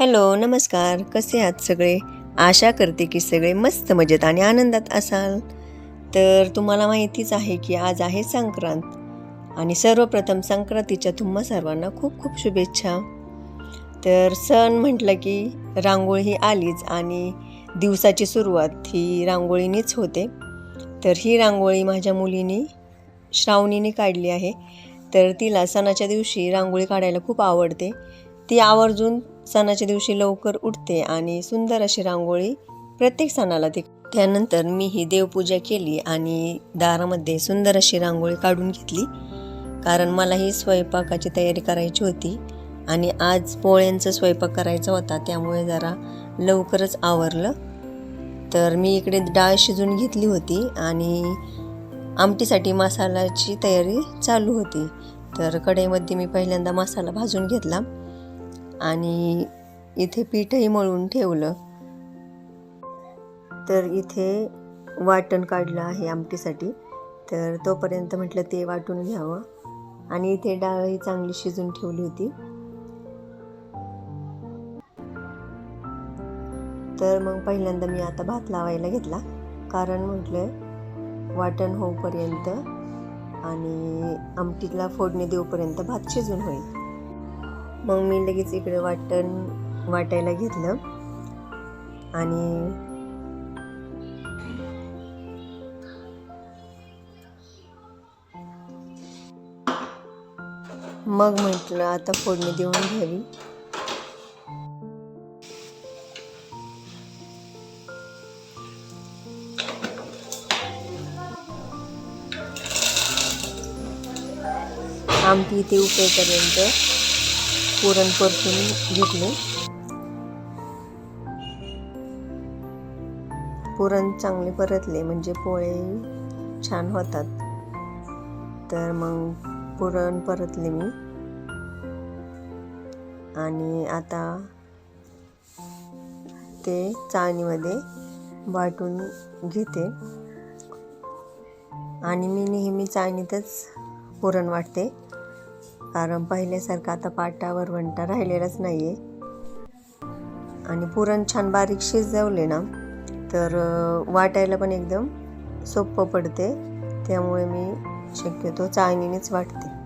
Hello नमस्कार. कसे आहात सगळे? आशा करते की सगळे मस्त मजेत आणि आनंदात असाल. तर तुम्हाला माहितीच आहे की आज आहे संक्रांत. आणि सर्वप्रथम संक्रांतीच्या तुम्हा सर्वांना खूप खूप शुभेच्छा. तर सण म्हटलं की रांगोळी ही आलीच आणि दिवसाची सुरुवात ही रांगोळीनेच होते. तर ही रांगोळी माझ्या मुलीने श्रावणीने काढली आहे. तर तिला सणाच्या दिवशी रांगोळी काढायला खूप आवडते. ती आवर्जून सणाच्या दिवशी लवकर उठते आणि सुंदर अशी रांगोळी प्रत्येक सणाला ती त्यानंतर मी ही देवपूजा केली आणि दारामध्ये सुंदर अशी रांगोळी काढून घेतली. कारण मला ही स्वयंपाकाची तयारी करायची होती आणि आज पोळ्यांचा स्वयंपाक करायचा होता त्यामुळे जरा लवकरच आवरलं. तर मी इकडे डाळ शिजून घेतली होती आणि आमटीसाठी मसाल्याची तयारी चालू होती. तर कढईमध्ये मी पहिल्यांदा मसाला भाजून घेतला आणि इथे पीठही मळून ठेवलं. तर इथे वाटण काढलं आहे आमटीसाठी. तर तोपर्यंत म्हटलं ते वाटून घ्यावं. आणि इथे डाळही चांगली शिजून ठेवली होती. तर मग पहिल्यांदा मी आता भात लावायला घेतला. कारण म्हटलं वाटण होऊपर्यंत आणि आमटीला फोडणी देऊपर्यंत भात शिजून होईल. मग मी लगेच इकडे वाटण वाटायला घेतलं. आणि मग म्हटलं आता फोडणी देऊन घ्यावी. आमटी इथे उपेपर्यंत पुरण परतून घेतले. पुरण चांगले परतले म्हणजे पोळे छान होतात. तर मग पुरण परतले मी. आणि आता ते चाळणीमध्ये वाटून घेते. आणि मी नेहमी चाळणीतच पुरण वाटते. कारण पहिल्यासारखं आता पाटा वरवंटा राहिलेलाच नाही आहे आणि पुरण छान बारीक शिजवले ना तर वाटायला पण एकदम सोपं पडते. त्यामुळे मी शक्यतो चाळणीनेच वाटते.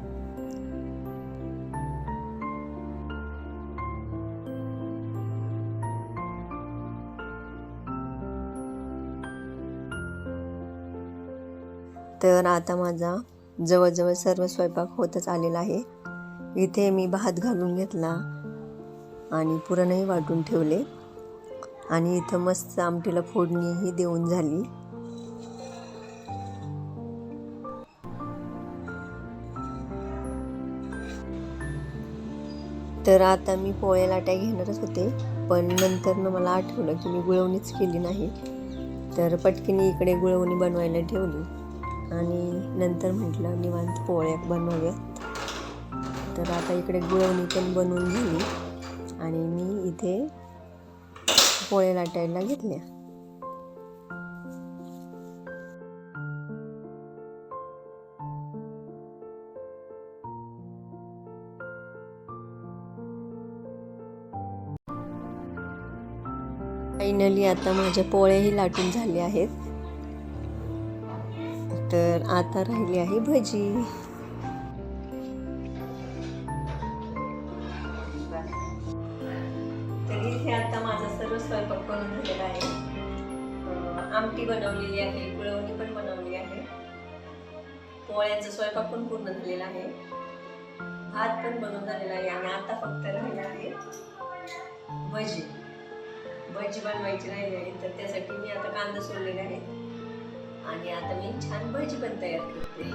तर आता माझा जवळजवळ सर्व स्वयंपाक होतच आलेला आहे. इथे मी भात घालून घेतला आणि पुरणही वाटून ठेवले. आणि इथं मस्त आमटीला फोडणीही देऊन झाली. तर आता मी पोळे लाट्या घेणारच होते पण नंतर मला आठवलं की मी गुळवणीच केली नाही. तर पटकीने इकडे गुळवणी बनवायला ठेवली आणि नंतर म्हटलं निवांत पोळ्या बनवूयात तर आता इकडे गुळवणी पण बनवून झाली आणि मी इथे पोळे लाटायला घेतल्या. फायनली आता माझ्या पोळ्याही लाटून झाल्या आहेत. तर आता राहिली आहे भजी. इथे आता माझा सर्व स्वयंपाक करून झालेला आहे. आमटी बनवलेली आहे गुळवणी पण बनवली आहे. पोळ्यांचा स्वयंपाक पण पूर्ण झालेला आहे. भात पण बनवून झालेला आहे आणि आता फक्त राहिला आहे भजी. भजी बनवायची राहिली आहे तर त्यासाठी मी आता कांदा सोडलेला आहे. आणि आता मी छान भजी पण तयार करते.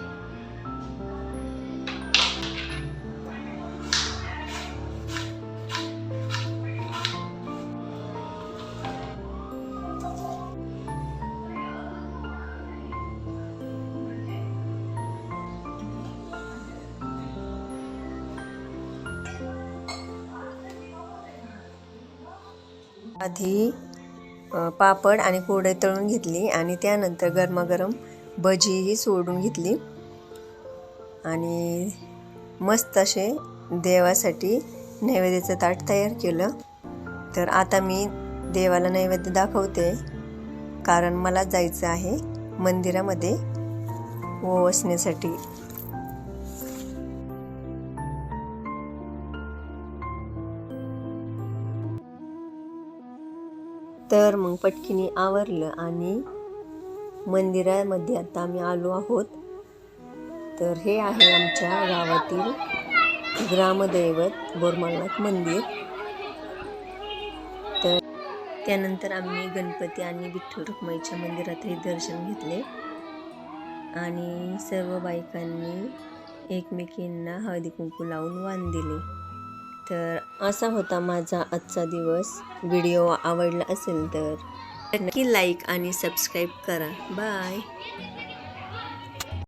आधी पापड आणि कोडे तळून घेतली आणि त्यानंतर गरमागरम भजीही सोडून घेतली. आणि मस्त असे देवासाठी नैवेद्याचं ताट तयार केलं. तर आता मी देवाला नैवेद्य दाखवते. कारण मला जायचं आहे मंदिरामध्ये. ओवसण्यासाठी तर मग पटकीने आवरलं आणि मंदिरामध्ये आता आम्ही आलो आहोत. तर हे आहे आमच्या गावातील ग्रामदैवत बोरमालनाथ मंदिर. तर त्यानंतर आम्ही गणपती आणि विठ्ठल रुक्माईच्या मंदिरातही दर्शन घेतले. आणि सर्व बायकांनी एकमेकींना हळदी कुंकू लावून वाण दिले. तर असा होता माझा आजचा दिवस. व्हिडिओ आवडला असेल तर नक्की लाईक आणि सबस्क्राईब करा. बाय.